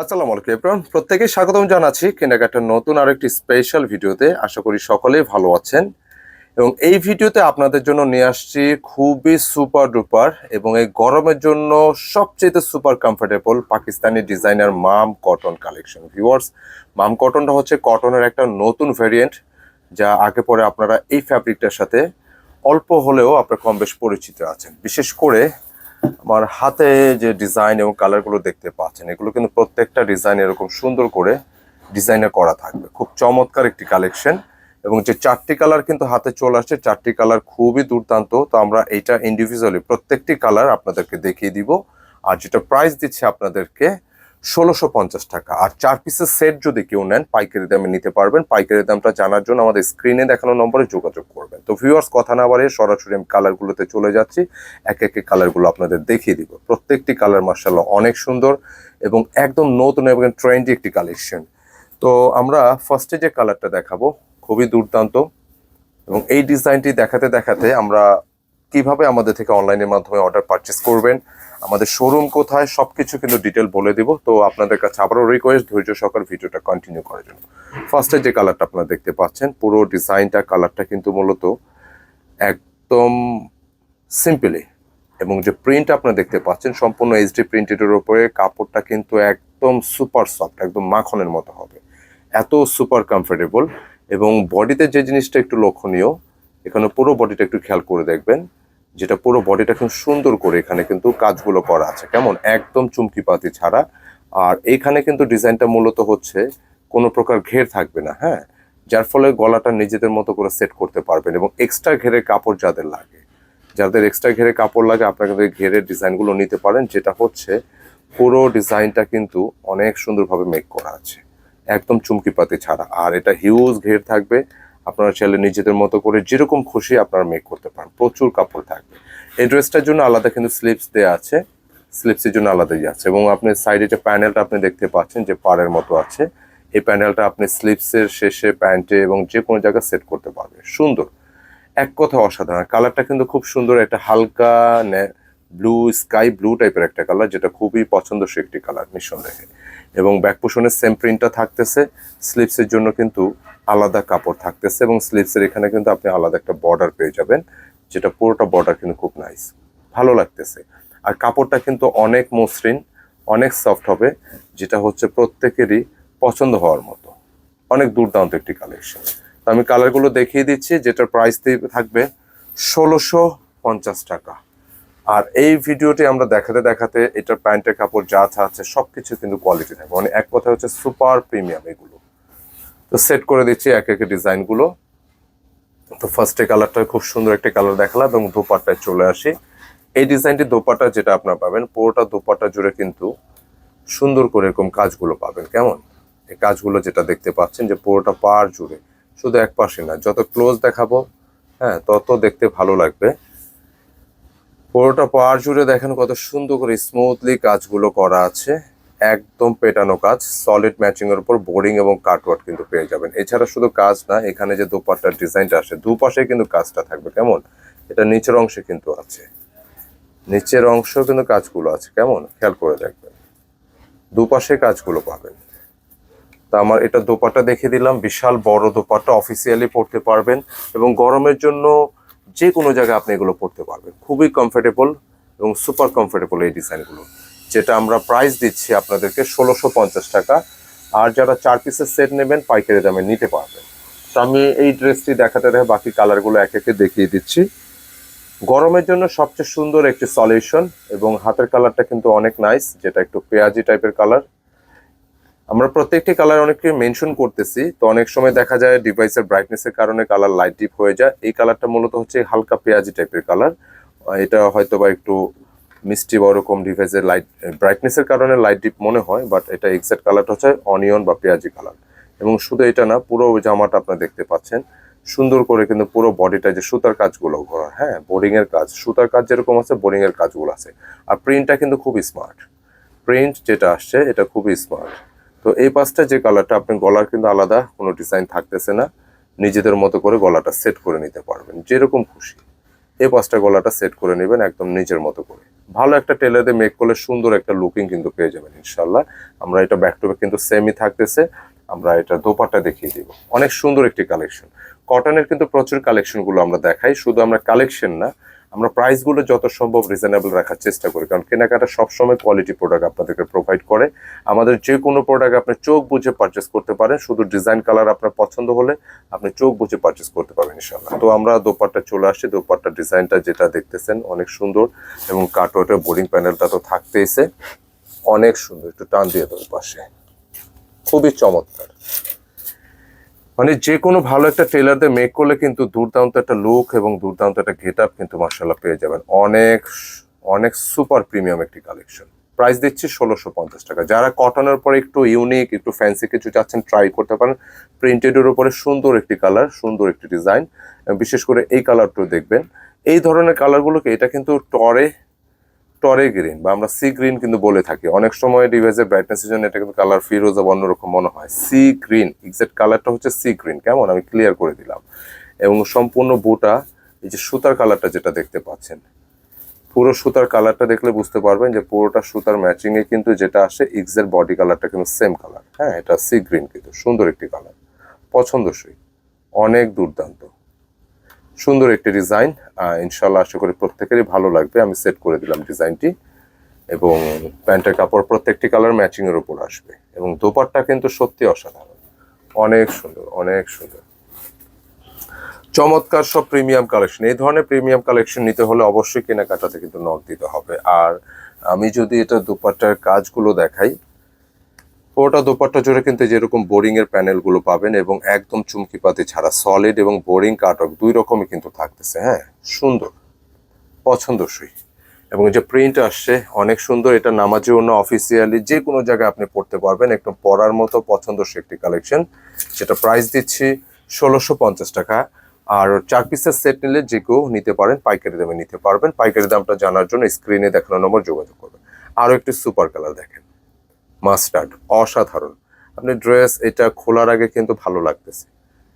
আসসালামু আলাইকুম এপ্রন প্রত্যেকেই স্বাগতম জানাচ্ছি কেনাকাটার নতুন আরেকটি স্পেশাল ভিডিওতে। আশা করি সকলেই ভালো আছেন। এবং এই ভিডিওতে আপনাদের জন্য নিয়ে আসছি খুবই সুপার ডুপার এবং এই গরমের জন্য সবচেয়ে সুপার কমফোর্টেবল পাকিস্তানি ডিজাইনার মাম কটন কালেকশন ভিউয়ার্স মাম কটনটা হচ্ছে কটনের একটা নতুন ভেরিয়েন্ট যা আগে পরে আপনারা এই ফ্যাব্রিকটার সাথে অল্প হলেও আপনার কম বেশ পরিচিত আছেন। বিশেষ করে আমার হাতে যে ডিজাইন এবং কালারগুলো দেখতে পাচ্ছেন, এগুলো কিন্তু প্রত্যেকটা ডিজাইন এরকম সুন্দর করে ডিজাইনে করা থাকবে। খুব চমৎকার একটি কালেকশন এবং যে চারটি কালার কিন্তু হাতে চলে আসছে, চারটি কালার খুবই দুর্দান্ত। তো আমরা এটা ইন্ডিভিজুয়ালি প্রত্যেকটি কালার আপনাদেরকে দেখিয়ে দিব। আর যেটা প্রাইস দিচ্ছে আপনাদেরকে ষোলোশো পঞ্চাশ টাকা। আর চার পিসের সেট যদি কেউ নেন, পাইকারি দামে নিতে পারবেন। পাইকারি দামটা জানার জন্য আমাদের স্ক্রিনে দেখানো নম্বরে যোগাযোগ করবেন। তো ভিউয়ার্স কথা না বাড়িয়ে সরাসরি আমি কালারগুলোতে চলে যাচ্ছি। এক এক কালারগুলো আপনাদের দেখিয়ে দিব। প্রত্যেকটি কালার মার্শাল্লাহ অনেক সুন্দর এবং একদম নতুন এবং ট্রেন্ডি একটি কালেকশন তো আমরা ফার্স্টে যে কালারটা দেখাবো, খুবই দুর্দান্ত। এবং এই ডিজাইনটি দেখাতে দেখাতে আমরা কীভাবে আমাদের থেকে অনলাইনের মাধ্যমে অর্ডার পারচেস করবেন, আমাদের শোরুম কোথায়, সবকিছু কিন্তু ডিটেল বলে দিব। তো আপনাদের কাছে আবারও রিকোয়েস্ট ধৈর্য সহকার ভিডিওটা কন্টিনিউ করার জন্য। ফার্স্টে যে কালারটা আপনারা দেখতে পাচ্ছেন, পুরো ডিজাইনটা কালারটা কিন্তু মূলত একদম সিম্পলি এবং যে প্রিন্ট আপনারা দেখতে পাচ্ছেন, সম্পূর্ণ এইচডি প্রিন্টেডের ওপরে কাপড়টা কিন্তু একদম সুপার সফট একদম মাখনের মতো হবে। এত সুপার কমফোর্টেবল এবং বডিতে যে জিনিসটা একটু লক্ষণীয়, এখানে পুরো বডিটা একটু খেয়াল করে দেখবেন। যেটা পুরো বডিটা খুব সুন্দর করে এখানে কিন্তু কাজগুলো করা আছে। কেমন? একদম চুমকি পাতি ছাড়া। আর এইখানে কিন্তু ডিজাইনটা মূলত হচ্ছে কোনো প্রকার ঘের থাকবে না হ্যাঁ? যার ফলে গলাটা নিজেদের মতো করে সেট করতে পারবেন এবং এক্সট্রা ঘেরের কাপড় যাদের লাগে। যাদের এক্সট্রা ঘেরে কাপড় লাগে, আপনারা কিন্তু ঘেরের ডিজাইনগুলো নিতে পারেন, যেটা হচ্ছে পুরো ডিজাইনটা কিন্তু অনেক সুন্দরভাবে মেক করা আছে। একদম চুমকি পাতি ছাড়া। আর এটা হিউজ ঘের থাকবে। আপনারা চাইলে নিজেদের মতো করে যেরকম খুশি আপনারা মেক করতে পারেন। প্রচুর কাপড় থাকবে। এই ড্রেসটার জন্য আলাদা কিন্তু স্লিপস দেওয়া আছে। স্লিপসের জন্য আলাদাই আছে এবং আপনি সাইডে যে প্যানেলটা আপনি দেখতে পাচ্ছেন যে পাড়ের মতো আছে, এই প্যানেলটা আপনি স্লিপসের শেষে প্যান্টে এবং যে কোনো জায়গায় সেট করতে পারবেন। সুন্দর। এক কথা অসাধারণ। কালারটা কিন্তু খুব সুন্দর একটা হালকা ব্লু স্কাই ব্লু টাইপের একটা কালার যেটা খুবই পছন্দসই একটি কালার নিঃসন্দেহে। এবং ব্যাক পোষণের সেম প্রিন্টটা থাকতেছে। স্লিপসের জন্য কিন্তু আলাদা কাপড় থাকতেছে এবং স্লিপসের এখানে কিন্তু আপনি আলাদা একটা বর্ডার পেয়ে যাবেন, যেটা পুরোটা বর্ডার কিন্তু খুব নাইস ভালো লাগতেছে। আর কাপড়টা কিন্তু অনেক মসৃণ, অনেক সফট হবে, যেটা হচ্ছে প্রত্যেকেরই পছন্দ হওয়ার মতো। অনেক দুর্দান্ত একটি কালেকশন তো আমি কালারগুলো দেখিয়ে দিচ্ছি, যেটার প্রাইস থাকবে ষোলোশো পঞ্চাশ টাকা। আর এই ভিডিওটি আমরা দেখাতে দেখাতে এটার প্যান্টের কাপড় যা যা আছে সব কিছু কিন্তু কোয়ালিটি থাকবে। মানে এক কথা হচ্ছে সুপার প্রিমিয়াম এগুলো। তো সেট করে দিচ্ছি এক এক ডিজাইনগুলো তো ফার্স্টে কালারটা খুব সুন্দর একটা কালার দেখালাম এবং দোপাট্টায় চলে আসি। এই ডিজাইনটি দোপাট্টা যেটা আপনারা পাবেন, পুরোটা দোপাট্টা জুড়ে কিন্তু সুন্দর করে এরকম কাজগুলো পাবেন। কেমন? এই কাজগুলো যেটা দেখতে পাচ্ছেন যে পুরোটা পার জুড়ে, শুধু এক পাশে না, যত ক্লোজ দেখাবো হ্যাঁ তত দেখতে ভালো লাগবে। পুরোটা পার জুড়ে দেখেন কত সুন্দর করে স্মুথলি কাজগুলো করা আছে। একদম পেটানো কাজ সলিড ম্যাচিং এর উপর বোর্ডিং এবং কাটওয়ার্ক কিন্তু পেয়ে যাবেন। এছাড়া শুধু কাজ না, এখানে যে দুপাট্টার ডিজাইনটা আসে দুপাশে কিন্তু কাজটা থাকবে। কেমন? এটা নিচের অংশে কিন্তু আছে। নিচের অংশ কিন্তু কাজগুলো আছে। কেমন? খেয়াল করে দেখবেন। দুপাশে কাজগুলো পাবেন। তা আমার এটা দোপাট্টা দেখে দিলাম। বিশাল বড় দোপাট্টা অফিসিয়ালি পড়তে পারবেন এবং গরমের জন্য যে কোনো জায়গায় আপনি এগুলো পড়তে পারবেন। খুবই কমফোর্টেবল এবং সুপার কমফোর্টেবল এই ডিজাইনগুলো যেটা আমরা প্রাইস দিচ্ছি আপনাদেরকে ষোলোশো পঞ্চাশ টাকা। আর যারা চার পিসের সেট নেবেন, পাইকারি দামে নিতে পারবেন। তো আমি এই ড্রেসটি দেখাতে দেখে বাকি কালারগুলো এক একে দেখিয়ে দিচ্ছি। গরমের জন্য সবচেয়ে সুন্দর একটি সলিউশন এবং হাতের কালারটা কিন্তু অনেক নাইস যেটা একটু পেঁয়াজি টাইপের কালার আমরা প্রত্যেকটি কালার অনেককে মেনশন করতেছি, তো অনেক সময় দেখা যায় ডিভাইসের ব্রাইটনেসের কারণে কালার লাইট ডিপ হয়ে যায়। এই কালারটা মূলত হচ্ছে হালকা পেঁয়াজি টাইপের কালার এটা হয়তো বা একটু মিষ্টি বা ওরকম ডিভাইসের লাইট ব্রাইটনেসের কারণে লাইট ডিপ মনে হয় বাট এটা এক্সাক্ট কালারটা হচ্ছে অনিয়ন বা পেঁয়াজি কালার এবং শুধু এটা না, পুরো জামাটা আপনারা দেখতে পাচ্ছেন। সুন্দর করে কিন্তু পুরো বডিটা যে সুতার কাজগুলো করা হ্যাঁ বোরিংয়ের কাজ, সুতার কাজ যেরকম আছে বোরিংয়ের কাজগুলো আছে। আর প্রিন্টটা কিন্তু খুবই স্মার্ট প্রিন্ট যেটা আসছে, এটা খুবই স্মার্ট তো এই পাঁচটা যে কালারটা আপনি গলার কিন্তু আলাদা, কোনো ডিজাইন থাকতেছে না। নিজেদের মতো করে গলাটা সেট করে নিতে পারবেন, যেরকম খুশি। এই পাঁচটা গলাটা সেট করে নেবেন, একদম নিজের মতো করে। ভালো একটা টেলারে মেক করলে সুন্দর একটা লুকিং কিন্তু পেয়ে যাবেন ইনশাল্লাহ আমরা এটা ব্যাক টু ব্যাক কিন্তু সেমই থাকতেছে। আমরা এটা দোপাটা দেখিয়ে দিব। অনেক সুন্দর একটি কালেকশন কটনের কিন্তু প্রচুর কালেকশনগুলো আমরা দেখাই। শুধু আমরা কালেকশন না আমরা প্রাইসগুলো যত সম্ভব রিজনেবল রাখার চেষ্টা করি। কারণ কেনাকাটা সবসময় কোয়ালিটি প্রোডাক্ট আপনাদেরকে প্রোভাইড করে। আমাদের যে কোনো প্রোডাক্ট আপনি চোখ বুঝে পারচেস করতে পারেন। শুধু ডিজাইন কালার আপনার পছন্দ হলে আপনি চোখ বুঝে পারচেস করতে পারবেন ইনশাল্লাহ তো আমরা দোপাট্টা চলে আসছি। দোপাট্টার ডিজাইনটা যেটা দেখতেছেন অনেক সুন্দর এবং কাটওয়াটের বোর্ডিং প্যানেলটা তো থাকতেইছে। অনেক সুন্দর। একটু টান দিয়ে দেবো পাশে। খুবই চমৎকার। মানে যে কোনো ভালো একটা টেলার দিয়ে মেক করলে কিন্তু দুর্দান্ত একটা লুক এবং দুর্দান্ত একটা গেট আপ কিন্তু মার্শাল্লাহ পেয়ে যাবেন। অনেক অনেক সুপার প্রিমিয়াম একটি কালেকশন প্রাইস দিচ্ছি ষোলোশো পঞ্চাশ টাকা। যারা কটনের পরে একটু ইউনিক একটু ফ্যান্সি কিছু চাচ্ছেন ট্রাই করতে পারেন। প্রিন্টেডের উপরে সুন্দর একটি কালার সুন্দর একটি ডিজাইন বিশেষ করে এই কালারটাও দেখবেন। এই ধরনের কালারগুলোকে এটা কিন্তু টরে টরে গ্রিন বা আমরা সি গ্রিন কিন্তু বলে থাকি। অনেক সময় ডিভাইসের ব্রাইটনেসের জন্য এটা কিন্তু কালার ফিরোজা বা অন্যরকম মনে হয়। সি গ্রিন এক্সাক্ট কালারটা হচ্ছে সি গ্রিন। কেমন? আমি ক্লিয়ার করে দিলাম। এবং সম্পূর্ণ বুটা, এই যে সুতার কালারটা যেটা দেখতে পাচ্ছেন, পুরো সুতার কালারটা দেখলে বুঝতে পারবেন যে পুরোটা সুতার ম্যাচিং এ কিন্তু যেটা আসে এক্সের বডি কালারটা কিন্তু সেম কালার হ্যাঁ এটা সি গ্রিন কিন্তু, সুন্দর একটি কালার পছন্দসই। অনেক দুর্দান্ত। সুন্দর একটি ডিজাইন। ইনশাল্লাহ আশা করি প্রত্যেকেরই ভালো লাগবে। আমি সেট করে দিলাম ডিজাইনটি এবং প্যান্টের কাপড় প্রত্যেকটি কালার ম্যাচিং এর উপর আসবে এবং দোপাট্টা কিন্তু সত্যি অসাধারণ। অনেক সুন্দর অনেক সুন্দর। চমৎকার সব প্রিমিয়াম কালেকশন এই ধরনের প্রিমিয়াম কালেকশন নিতে হলে অবশ্যই কেনাকাটাতে কিন্তু নক দিতে হবে। আর আমি যদি এটা দোপাট্টার কাজগুলো দেখাই পুরোটা দোপাট্টা জুড়ে কিন্তু যেরকম বোরিং এর প্যানেলগুলো পাবেন এবং একদম চুমকি পাতি ছাড়া সলিড এবং বোরিং কাটক দুই রকমই কিন্তু থাকতেছে হ্যাঁ? সুন্দর, পছন্দসই। এবং যে প্রিন্ট আসছে, অনেক সুন্দর, এটা নামাজের অন্য অফিসিয়ালি যে কোনো জায়গায় আপনি পড়তে পারবেন, একদম পরার মতো পছন্দসই একটি কালেকশন সেটা প্রাইস দিচ্ছি ষোলোশো পঞ্চাশ টাকা। আর চার পিসের সেট নিলে যে কেউ নিতে পারেন, পাইকারি দামে নিতে পারবেন। পাইকারি দামটা জানার জন্য স্ক্রিনে দেখানো নম্বর যোগাযোগ করবেন। আরও একটি সুপার কালার দেখেন। মাস্টার্ড, অসাধারণ। আপনি ড্রেস এটা খোলার আগে কিন্তু ভালো লাগতেছে।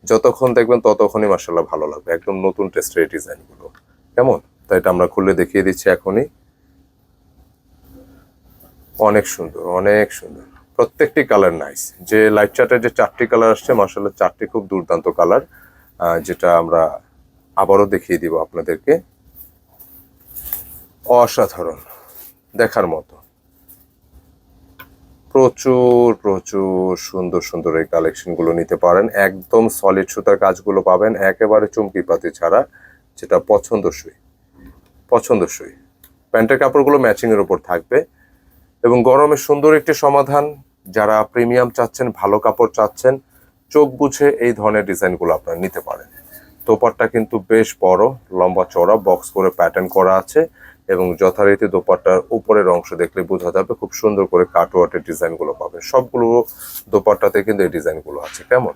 যতক্ষণ দেখবেন ততক্ষণই মার্শাল্লাহ ভালো লাগবে। একদম নতুন টেস্টের ডিজাইনগুলো। কেমন? তাই এটা আমরা খুলে দেখিয়ে দিচ্ছি এখনই। অনেক সুন্দর অনেক সুন্দর। প্রত্যেকটি কালার নাইস যে লাইট চার্টের যে চারটি কালার আসছে মার্শাল্লাহ চারটি খুব দুর্দান্ত কালার। যেটা আমরা আবারও দেখিয়ে দিব আপনাদেরকে। অসাধারণ। দেখার মতো। প্রচুর প্রচুর সুন্দর সুন্দর এই কালেকশনগুলো নিতে পারেন। একদম সলিড সুতার কাজগুলো পাবেন। একেবারে চুমকি পাতি ছাড়া যেটা পছন্দসই। পছন্দসই। প্যান্টের কাপড়গুলো ম্যাচিং এর উপর থাকবে। এবং গরমে সুন্দর একটি সমাধান। যারা প্রিমিয়াম চাচ্ছেন, ভালো কাপড় চাচ্ছেন, চোখ বুঝে এই ধরনের ডিজাইনগুলো আপনারা নিতে পারেন। তোপারটা কিন্তু বেশ বড়, লম্বা চড়া বক্স করে প্যাটার্ন করা আছে। এবং যথারীতি দোপাট্টার উপরের অংশ দেখলে বোঝা যাবে খুব সুন্দর করে কাটওয়ার্টের ডিজাইনগুলো পাবে সবগুলো দোপাট্টাতে কিন্তু এই ডিজাইনগুলো আছে। কেমন?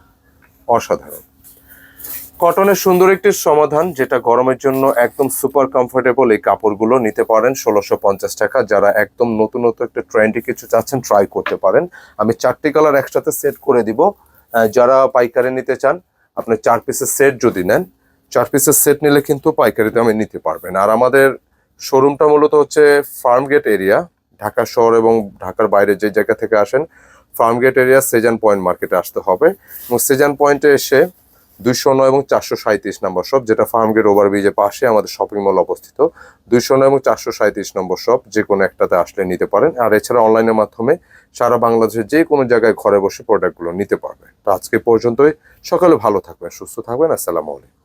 অসাধারণ। কটনের সুন্দর একটি সমাধান, যেটা গরমের জন্য একদম সুপার কমফোর্টেবল এই কাপড়গুলো নিতে পারেন। ষোলোশো পঞ্চাশ টাকা। যারা একদম নতুন নতুন একটা ট্রেন্ডি কিছু চাচ্ছেন ট্রাই করতে পারেন। আমি চারটি কালার একসাথে সেট করে দিব। যারা পাইকারি নিতে চান, আপনি চার পিসের সেট যদি নেন, চার পিসের সেট নিলে কিন্তু পাইকারি দামে নিতে পারবেন। আর আমাদের শোরুমটা মূলত হচ্ছে ফার্মগেট এরিয়া ঢাকা শহর এবং ঢাকার বাইরে যে জায়গা থেকে আসেন ফার্মগেট এরিয়া সেজান পয়েন্ট মার্কেটে আসতে হবে। এবং সেজান পয়েন্টে এসে দুইশো নয় এবং চারশো সাঁত্রিশ নম্বর শপ যেটা ফার্মগেট ওভারব্রিজের পাশে আমাদের শপিং মল অবস্থিত। দুইশো নয় এবং চারশো সাঁত্রিশ নম্বর শপ যে কোনো একটাতে আসলে নিতে পারেন। আর এছাড়া অনলাইনের মাধ্যমে সারা বাংলাদেশের যে কোনো জায়গায় ঘরে বসে প্রোডাক্টগুলো নিতে পারবেন তো আজকে পর্যন্তই। সকালে ভালো থাকবেন, সুস্থ থাকবেন। আসসালামু আলাইকুম।